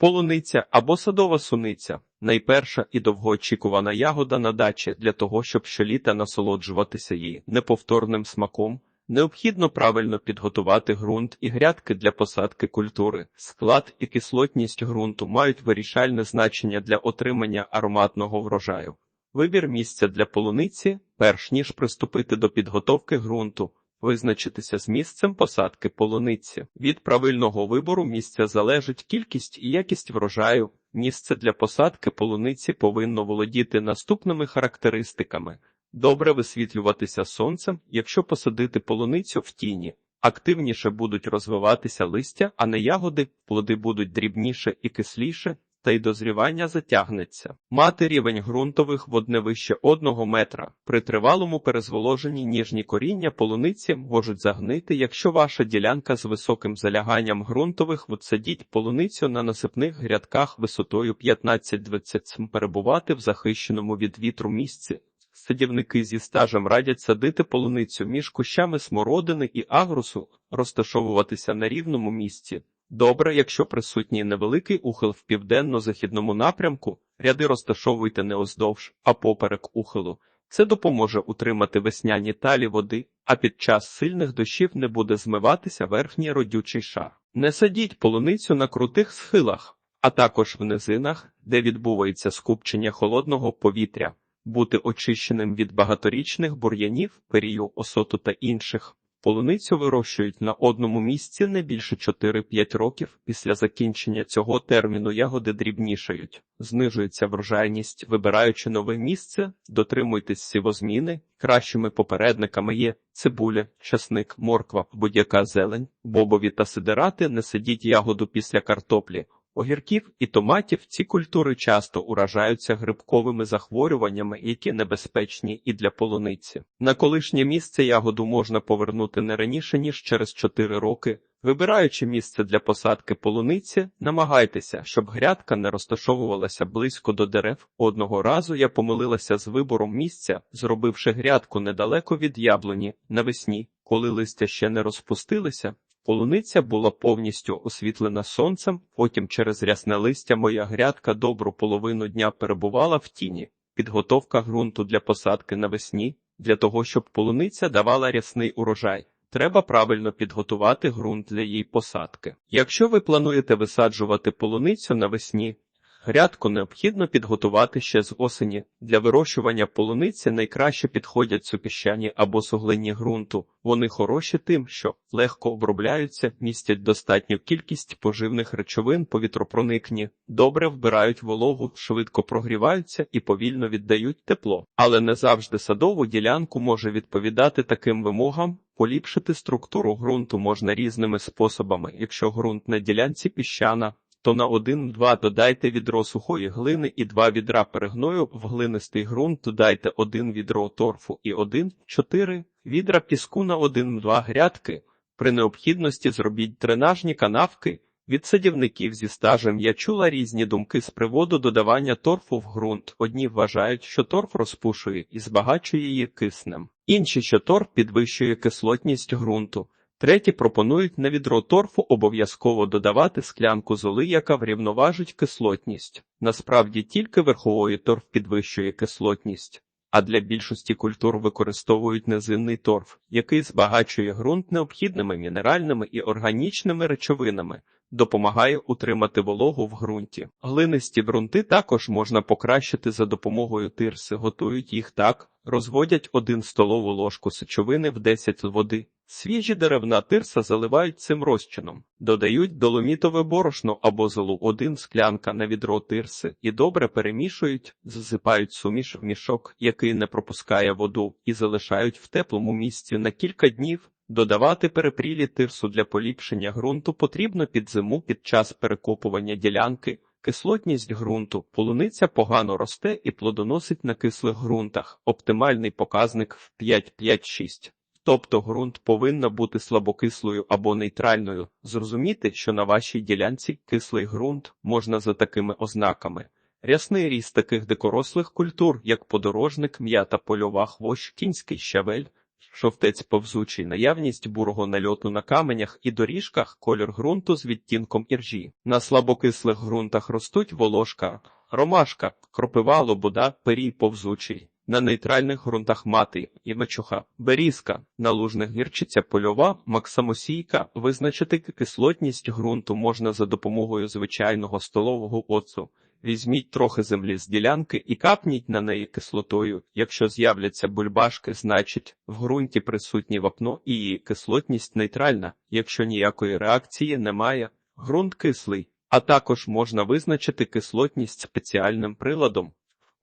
Полуниця або садова суниця найперша і довгоочікувана ягода на дачі для того, щоб щоліта насолоджуватися її неповторним смаком. Необхідно правильно підготувати ґрунт і грядки для посадки культури. Склад і кислотність ґрунту мають вирішальне значення для отримання ароматного врожаю. Вибір місця для полуниці, перш ніж приступити до підготовки ґрунту, визначитися з місцем посадки полуниці. Від правильного вибору місця залежить кількість і якість врожаю. Місце для посадки полуниці повинно володіти наступними характеристиками. Добре висвітлюватися сонцем, якщо посадити полуницю в тіні. Активніше будуть розвиватися листя, а не ягоди, плоди будуть дрібніше і кисліше, та й дозрівання затягнеться. Мати рівень ґрунтових вод не вище одного метра. При тривалому перезволоженні ніжні коріння полуниці можуть загнити, якщо ваша ділянка з високим заляганням ґрунтових водсадіть полуницю на насипних грядках висотою 15-20 см перебувати в захищеному від вітру місці. Садівники зі стажем радять садити полуницю між кущами смородини і агрусу, розташовуватися на рівному місці. Добре, якщо присутній невеликий ухил в південно-західному напрямку, ряди розташовуйте не оздовж, а поперек ухилу. Це допоможе утримати весняні талі води, а під час сильних дощів не буде змиватися верхній родючий шар. Не садіть полуницю на крутих схилах, а також в низинах, де відбувається скупчення холодного повітря, бути очищеним від багаторічних бур'янів, перію, осоту та інших. Полуницю вирощують на одному місці не більше 4-5 років. Після закінчення цього терміну ягоди дрібнішають, знижується врожайність, вибираючи нове місце, дотримуйтесь сівозміни. Кращими попередниками є цибуля, часник, морква, будь-яка зелень, бобові та сидерати. Не сидіть ягоду після картоплі. Огірків і томатів ці культури часто уражаються грибковими захворюваннями, які небезпечні і для полуниці. На колишнє місце ягоду можна повернути не раніше ніж через 4 роки. Вибираючи місце для посадки полуниці, намагайтеся, щоб грядка не розташовувалася близько до дерев. Одного разу я помилилася з вибором місця, зробивши грядку недалеко від яблуні навесні, коли листя ще не розпустилися. Полуниця була повністю освітлена сонцем, потім через рясне листя моя грядка добру половину дня перебувала в тіні. Підготовка ґрунту для посадки навесні, для того, щоб полуниця давала рясний урожай. Треба правильно підготувати ґрунт для її посадки. Якщо ви плануєте висаджувати полуницю навесні, Грядку необхідно підготувати ще з осені. Для вирощування полуниці найкраще підходять супіщані або суглинні ґрунту. Вони хороші тим, що легко обробляються, містять достатню кількість поживних речовин повітропроникні, добре вбирають вологу, швидко прогріваються і повільно віддають тепло. Але не завжди садову ділянку може відповідати таким вимогам. Поліпшити структуру ґрунту можна різними способами, якщо ґрунт на ділянці піщана то на 1-2 додайте відро сухої глини і 2 відра перегною в глинистий ґрунт додайте 1 відро торфу і 1-4 відра піску на 1-2 грядки. При необхідності зробіть дренажні канавки. Від садівників зі стажем я чула різні думки з приводу додавання торфу в ґрунт. Одні вважають, що торф розпушує і збагачує її киснем, інші, що торф підвищує кислотність ґрунту. Треті пропонують на відро торфу обов'язково додавати склянку золи, яка врівноважить кислотність. Насправді тільки верхової торф підвищує кислотність, а для більшості культур використовують низинний торф, який збагачує ґрунт необхідними мінеральними і органічними речовинами, допомагає утримати вологу в ґрунті. Глинисті ґрунти також можна покращити за допомогою тирси, готують їх так, розводять 1 столову ложку сечовини в 10 води. Свіжі деревна тирса заливають цим розчином, додають доломітове борошно або золу один склянка на відро тирси і добре перемішують, засипають суміш в мішок, який не пропускає воду, і залишають в теплому місці на кілька днів. Додавати перепрілі тирсу для поліпшення ґрунту потрібно під зиму під час перекопування ділянки. Кислотність ґрунту полуниця погано росте і плодоносить на кислих ґрунтах. Оптимальний показник в 5-5-6. Тобто ґрунт повинна бути слабокислою або нейтральною. Зрозуміти, що на вашій ділянці кислий ґрунт можна за такими ознаками. Рясний ріст таких дикорослих культур, як подорожник, м'ята польова хвощ, кінський щавель, Шовтець повзучий, наявність бурого нальоту на каменях і доріжках, колір ґрунту з відтінком іржі. На слабокислих ґрунтах ростуть волошка, ромашка, кропива, лобода, перій повзучий. На нейтральних ґрунтах мати і мечуха, берізка, на лужних гірчиця польова, максамосійка. Визначити кислотність ґрунту можна за допомогою звичайного столового оцу. Візьміть трохи землі з ділянки і капніть на неї кислотою. Якщо з'являться бульбашки, значить в ґрунті присутні вапно і її кислотність нейтральна. Якщо ніякої реакції немає, ґрунт кислий, а також можна визначити кислотність спеціальним приладом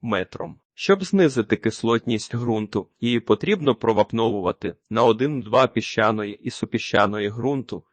метром. Щоб знизити кислотність ґрунту, її потрібно провапновувати на 1-2 піщаної і супіщаної ґрунту,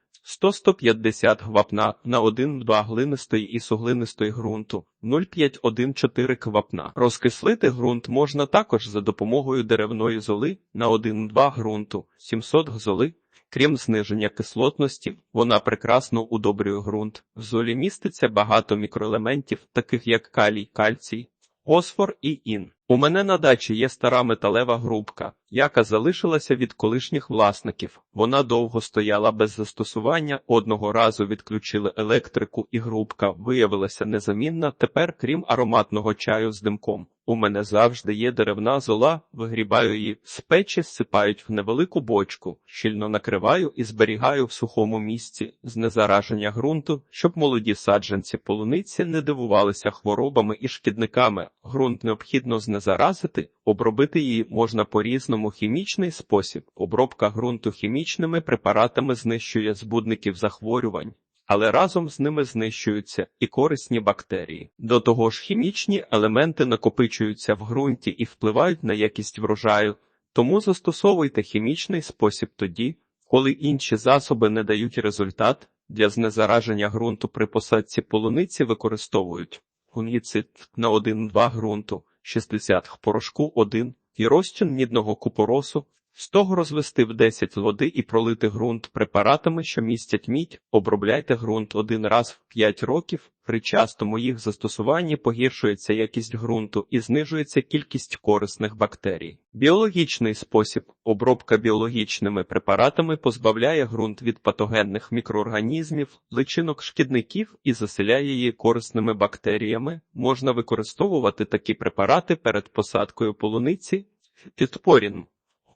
100-150 вапна на 1-2 глинистої і суглинистої ґрунту, 0,5-1,4 квапна. Розкислити ґрунт можна також за допомогою деревної золи на 1-2 ґрунту, 700 золи. Крім зниження кислотності, вона прекрасно удобрює ґрунт. В золі міститься багато мікроелементів, таких як калій, кальцій, фосфор і ін. У мене на дачі є стара металева грубка, яка залишилася від колишніх власників. Вона довго стояла без застосування, одного разу відключили електрику, і грубка виявилася незамінна. Тепер, крім ароматного чаю з димком, у мене завжди є деревна зола, вигрібаю її з печі, сипають в невелику бочку, щільно накриваю і зберігаю в сухому місці знезараження ґрунту, щоб молоді саджанці полуниці не дивувалися хворобами і шкідниками. Ґрунт необхідно знезаразити, обробити її можна по-різному хімічний спосіб. Обробка ґрунту хімічними препаратами знищує збудників захворювань. Але разом з ними знищуються і корисні бактерії. До того ж, хімічні елементи накопичуються в ґрунті і впливають на якість врожаю, тому застосовуйте хімічний спосіб тоді, коли інші засоби не дають результат. Для знезараження ґрунту при посадці полуниці використовують фунгіцид на 1-2 ґрунту, 60 порошку 1 і розчин мідного купоросу, з того розвести в 10 води і пролити ґрунт препаратами, що містять мідь, обробляйте ґрунт один раз в 5 років, при частому їх застосуванні погіршується якість ґрунту і знижується кількість корисних бактерій. Біологічний спосіб обробка біологічними препаратами позбавляє ґрунт від патогенних мікроорганізмів, личинок шкідників і заселяє її корисними бактеріями. Можна використовувати такі препарати перед посадкою полуниці, підпорін.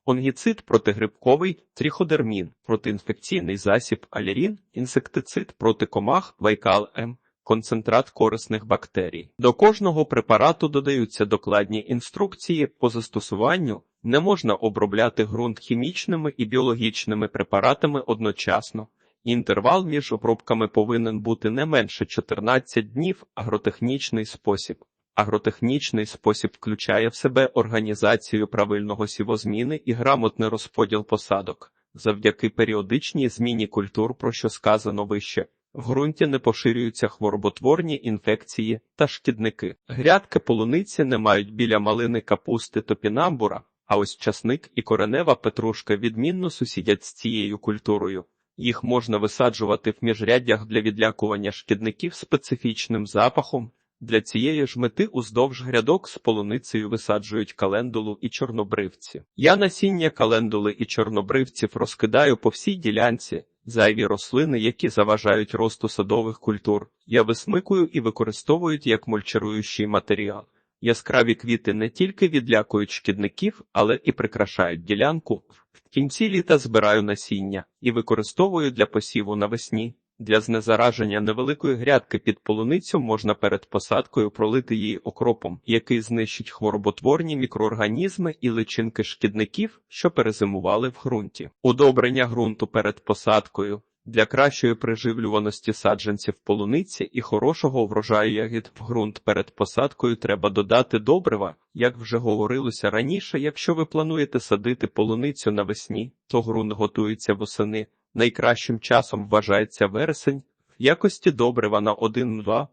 Фунгіцид протигрибковий, тріходермін, протиінфекційний засіб алірін, інсектицид проти комах, вайкал М, концентрат корисних бактерій. До кожного препарату додаються докладні інструкції по застосуванню. Не можна обробляти ґрунт хімічними і біологічними препаратами одночасно. Інтервал між обробками повинен бути не менше 14 днів, агротехнічний спосіб. Агротехнічний спосіб включає в себе організацію правильного сівозміни і грамотний розподіл посадок. Завдяки періодичній зміні культур, про що сказано вище, в ґрунті не поширюються хвороботворні інфекції та шкідники. Грядки полуниці не мають біля малини капусти топінамбура, а ось часник і коренева петрушка відмінно сусідять з цією культурою. Їх можна висаджувати в міжряддях для відлякування шкідників специфічним запахом. Для цієї ж мети уздовж грядок з полуницею висаджують календулу і чорнобривці. Я насіння календули і чорнобривців розкидаю по всій ділянці, зайві рослини, які заважають росту садових культур. Я висмикую і використовують як мульчируючий матеріал. Яскраві квіти не тільки відлякують шкідників, але і прикрашають ділянку. В кінці літа збираю насіння і використовую для посіву навесні. Для знезараження невеликої грядки під полуницю можна перед посадкою пролити її окропом, який знищить хвороботворні мікроорганізми і личинки шкідників, що перезимували в ґрунті. Удобрення ґрунту перед посадкою. Для кращої приживлюваності саджанців полуниці і хорошого врожаю ягід в ґрунт перед посадкою треба додати добрива. Як вже говорилося раніше, якщо ви плануєте садити полуницю навесні, то ґрунт готується восени. Найкращим часом вважається вересень. В якості добрива на 1-2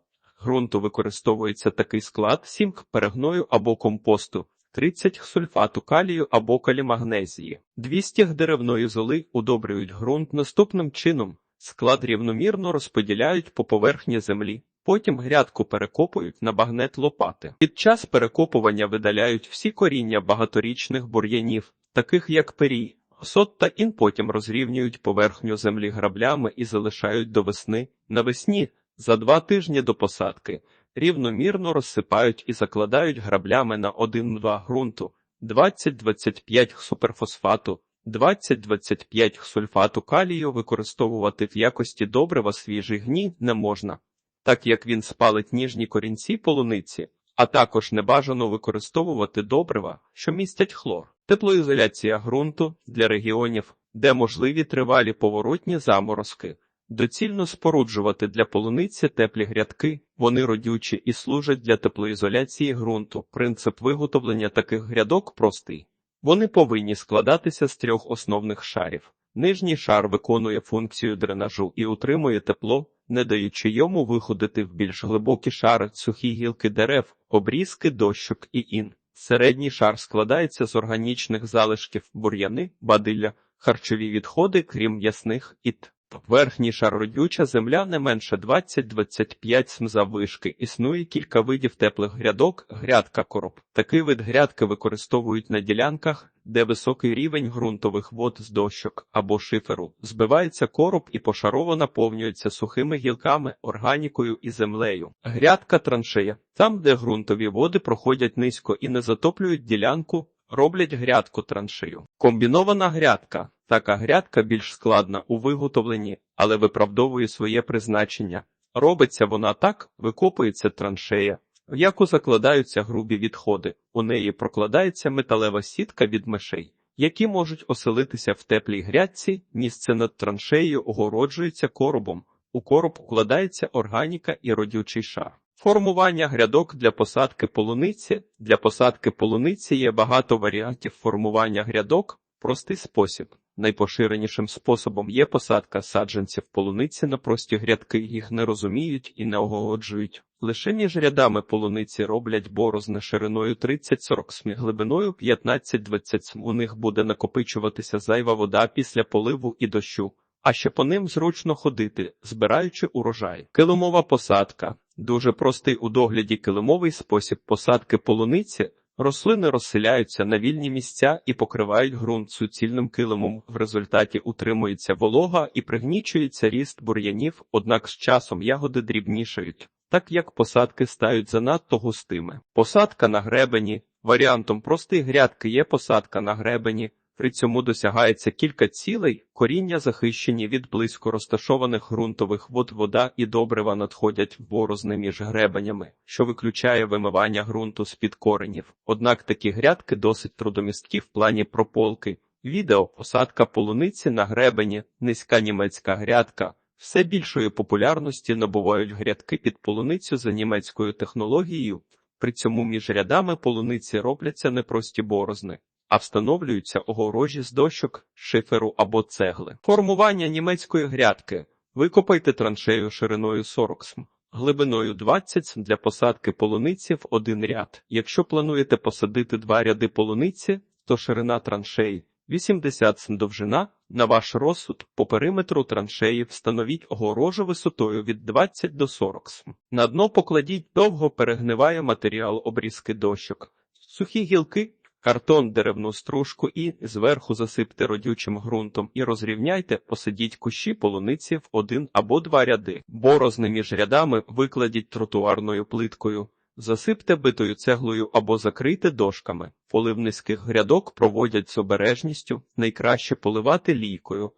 ґрунту використовується такий склад 7 перегною або компосту, 30 сульфату калію або калімагнезії. 200 деревної золи удобрюють ґрунт наступним чином. Склад рівномірно розподіляють по поверхні землі. Потім грядку перекопують на багнет лопати. Під час перекопування видаляють всі коріння багаторічних бур'янів, таких як перій, сот та ін потім розрівнюють поверхню землі граблями і залишають до весни. Навесні, за два тижні до посадки, рівномірно розсипають і закладають граблями на 1-2 ґрунту, 20-25 суперфосфату, 20-25 сульфату калію використовувати в якості добрива свіжий гній не можна, так як він спалить ніжні корінці полуниці, а також небажано використовувати добрива, що містять хлор. Теплоізоляція ґрунту для регіонів, де можливі тривалі поворотні заморозки. Доцільно споруджувати для полуниці теплі грядки, вони родючі і служать для теплоізоляції ґрунту. Принцип виготовлення таких грядок простий. Вони повинні складатися з трьох основних шарів. Нижній шар виконує функцію дренажу і утримує тепло, не даючи йому виходити в більш глибокі шари, сухі гілки дерев, обрізки дощок і ін. Середній шар складається з органічних залишків бур'яни, бадилля, харчові відходи, крім ясних іт. Верхній шар родюча земля не менше 20-25 см заввишки. Існує кілька видів теплих грядок, грядка короб. Такий вид грядки використовують на ділянках, де високий рівень ґрунтових вод з дощок або шиферу. Збивається короб і пошарово наповнюється сухими гілками, органікою і землею. Грядка траншея. Там, де ґрунтові води проходять низько і не затоплюють ділянку, роблять грядку траншею. Комбінована грядка. Така грядка більш складна у виготовленні, але виправдовує своє призначення. Робиться вона так, викопується траншея, в яку закладаються грубі відходи. У неї прокладається металева сітка від мишей, які можуть оселитися в теплій грядці. Місце над траншеєю огороджується коробом. У короб укладається органіка і родючий шар. Формування грядок для посадки полуниці. Для посадки полуниці є багато варіантів формування грядок, простий спосіб. Найпоширенішим способом є посадка саджанців полуниці на прості грядки, їх не розуміють і не огороджують. Лише між рядами полуниці роблять борозни шириною 30-40 см, глибиною 15-20 см. У них буде накопичуватися зайва вода після поливу і дощу, а ще по ним зручно ходити, збираючи урожай. Килимова посадка дуже простий у догляді килимовий спосіб посадки полуниці. Рослини розселяються на вільні місця і покривають ґрунт суцільним килимом. В результаті утримується волога і пригнічується ріст бур'янів, однак з часом ягоди дрібнішають, так як посадки стають занадто густими. Посадка на гребені. Варіантом простої грядки є посадка на гребені. При цьому досягається кілька цілей, коріння захищені від близько розташованих ґрунтових вод, вода і добрива надходять в борозни між гребенями, що виключає вимивання ґрунту з-під коренів. Однак такі грядки досить трудомісткі в плані прополки. Відео посадка полуниці на гребені, низька німецька грядка. Все більшої популярності набувають грядки під полуницю за німецькою технологією. При цьому між рядами полуниці робляться непрості борозни а встановлюються огорожі з дощок, шиферу або цегли. Формування німецької грядки. Викопайте траншею шириною 40 см, глибиною 20 см для посадки полуниці в один ряд. Якщо плануєте посадити два ряди полуниці, то ширина траншеї 80 см довжина. На ваш розсуд по периметру траншеї встановіть огорожу висотою від 20 до 40 см. На дно покладіть довго перегниває матеріал обрізки дощок. Сухі гілки картон деревну стружку і зверху засипте родючим ґрунтом і розрівняйте, посадіть кущі полуниці в один або два ряди. Борозни між рядами викладіть тротуарною плиткою. Засипте битою цеглою або закрийте дошками. Полив низьких грядок проводять з обережністю, найкраще поливати лійкою,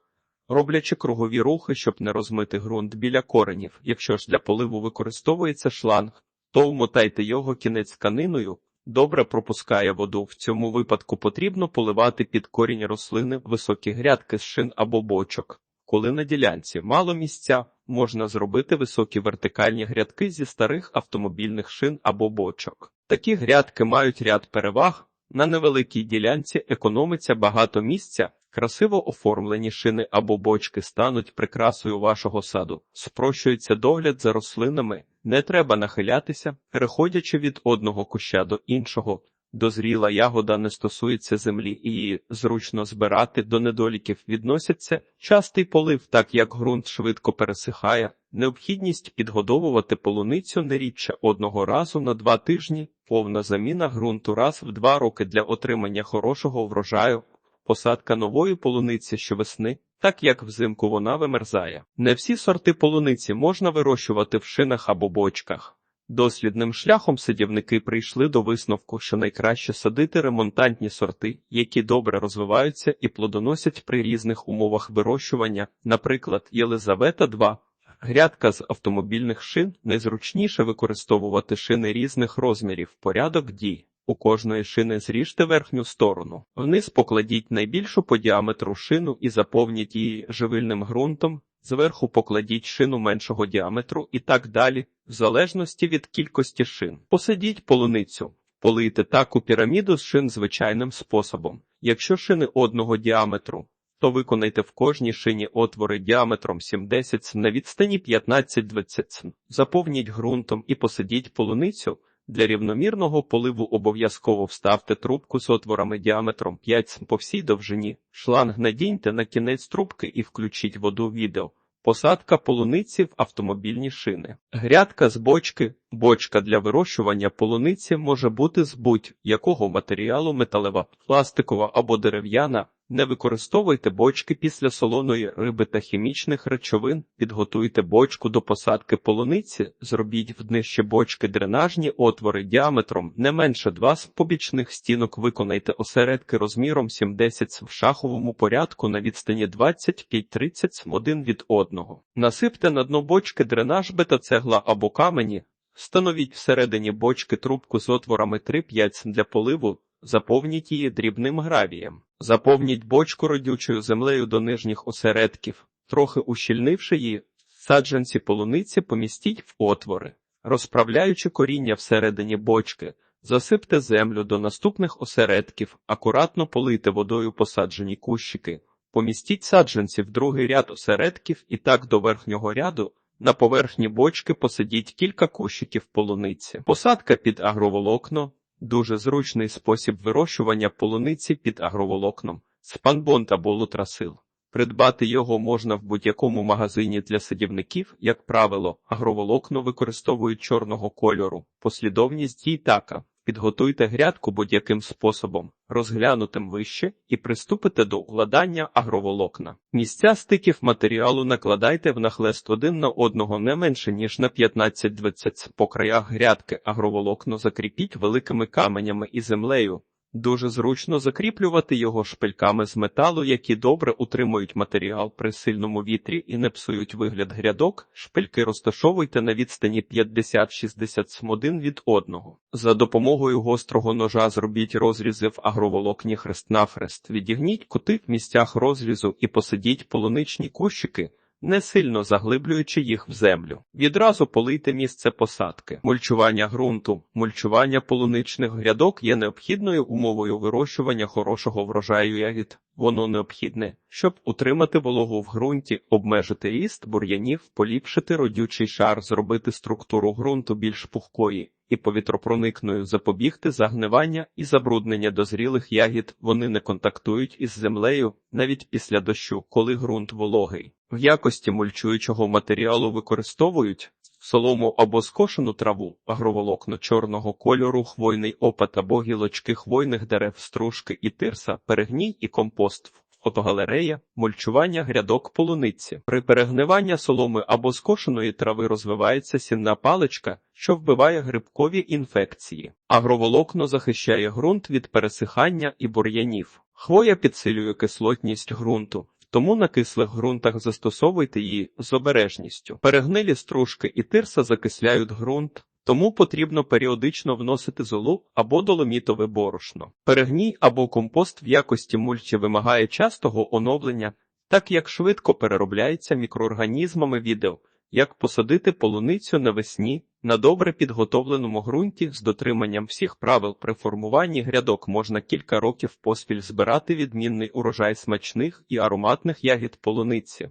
роблячи кругові рухи, щоб не розмити ґрунт біля коренів. Якщо ж для поливу використовується шланг, то вмотайте його кінець тканиною, добре пропускає воду. В цьому випадку потрібно поливати під корінь рослини високі грядки з шин або бочок. Коли на ділянці мало місця, можна зробити високі вертикальні грядки зі старих автомобільних шин або бочок. Такі грядки мають ряд переваг. На невеликій ділянці економиться багато місця, красиво оформлені шини або бочки стануть прикрасою вашого саду, спрощується догляд за рослинами, не треба нахилятися, переходячи від одного куща до іншого. Дозріла ягода не стосується землі і її зручно збирати до недоліків відносяться. Частий полив, так як ґрунт швидко пересихає, необхідність підгодовувати полуницю не рідше одного разу на два тижні, повна заміна ґрунту раз в два роки для отримання хорошого врожаю. Посадка нової полуниці щовесни, так як взимку вона вимерзає. Не всі сорти полуниці можна вирощувати в шинах або бочках. Дослідним шляхом садівники прийшли до висновку, що найкраще садити ремонтантні сорти, які добре розвиваються і плодоносять при різних умовах вирощування, наприклад, Єлизавета 2. Грядка з автомобільних шин найзручніше використовувати шини різних розмірів. Порядок дій. У кожної шини зріжте верхню сторону. Вниз покладіть найбільшу по діаметру шину і заповніть її живильним ґрунтом. Зверху покладіть шину меншого діаметру і так далі, в залежності від кількості шин. Посадіть полуницю. Полийте таку піраміду з шин звичайним способом. Якщо шини одного діаметру, то виконайте в кожній шині отвори діаметром 70 см на відстані 15-20 см. Заповніть ґрунтом і посадіть полуницю. Для рівномірного поливу обов'язково вставте трубку з отворами діаметром 5 см по всій довжині. Шланг надіньте на кінець трубки і включіть воду відео. Посадка полуниці в автомобільні шини. Грядка з бочки. Бочка для вирощування полуниці може бути з будь-якого матеріалу металева, пластикова або дерев'яна. Не використовуйте бочки після солоної риби та хімічних речовин. Підготуйте бочку до посадки полуниці, зробіть в днище бочки дренажні отвори діаметром не менше 2 з побічних стінок. Виконайте осередки розміром 70 см в шаховому порядку на відстані 25-30 см один від одного. Насипте на дно бочки дренаж бета-цегла або камені. Встановіть всередині бочки трубку з отворами 3-5 см для поливу. Заповніть її дрібним гравієм. Заповніть бочку родючою землею до нижніх осередків, трохи ущільнивши її, саджанці полуниці помістіть в отвори, розправляючи коріння всередині бочки, засипте землю до наступних осередків, акуратно полийте водою посаджені кущики, помістіть саджанці в другий ряд осередків і так до верхнього ряду. На поверхні бочки посадіть кілька кущиків полуниці. Посадка під агроволокно. Дуже зручний спосіб вирощування полуниці під агроволокном, спанбонд або лутрасил. Придбати його можна в будь-якому магазині для садівників, як правило, агроволокно використовують чорного кольору. Послідовність дій така. Підготуйте грядку будь-яким способом, розглянутим вище, і приступите до укладання агроволокна. Місця стиків матеріалу накладайте в нахлест один на одного не менше, ніж на 15-20 по краях грядки агроволокно закріпіть великими каменями і землею. Дуже зручно закріплювати його шпильками з металу, які добре утримують матеріал при сильному вітрі і не псують вигляд грядок. Шпильки розташовуйте на відстані 50-60 см один від одного. За допомогою гострого ножа зробіть розрізи в агроволокні хрест-навхрест. Відігніть кути в місцях розрізу і посадіть полуничні кущики не сильно заглиблюючи їх в землю. Відразу полийте місце посадки. Мульчування ґрунту. Мульчування полуничних грядок є необхідною умовою вирощування хорошого врожаю ягід. Воно необхідне, щоб утримати вологу в ґрунті, обмежити ріст бур'янів, поліпшити родючий шар, зробити структуру ґрунту більш пухкої і повітропроникною, запобігти загнивання і забруднення дозрілих ягід. Вони не контактують із землею навіть після дощу, коли ґрунт вологий. В якості мульчуючого матеріалу використовують солому або скошену траву, агроволокно чорного кольору, хвойний опад або гілочки хвойних дерев, стружки і тирса, перегній і компост. Фотогалерея, мульчування грядок полуниці. При перегниванні соломи або скошеної трави розвивається сінна паличка, що вбиває грибкові інфекції. Агроволокно захищає ґрунт від пересихання і бур'янів. Хвоя підсилює кислотність ґрунту. Тому на кислих ґрунтах застосовуйте її з обережністю. Перегнилі стружки і тирса закисляють ґрунт, тому потрібно періодично вносити золу або доломітове борошно. Перегній або компост в якості мульчі вимагає частого оновлення, так як швидко переробляється мікроорганізмами відео. Як посадити полуницю навесні на добре підготовленому ґрунті з дотриманням всіх правил при формуванні грядок можна кілька років поспіль збирати відмінний урожай смачних і ароматних ягід полуниці.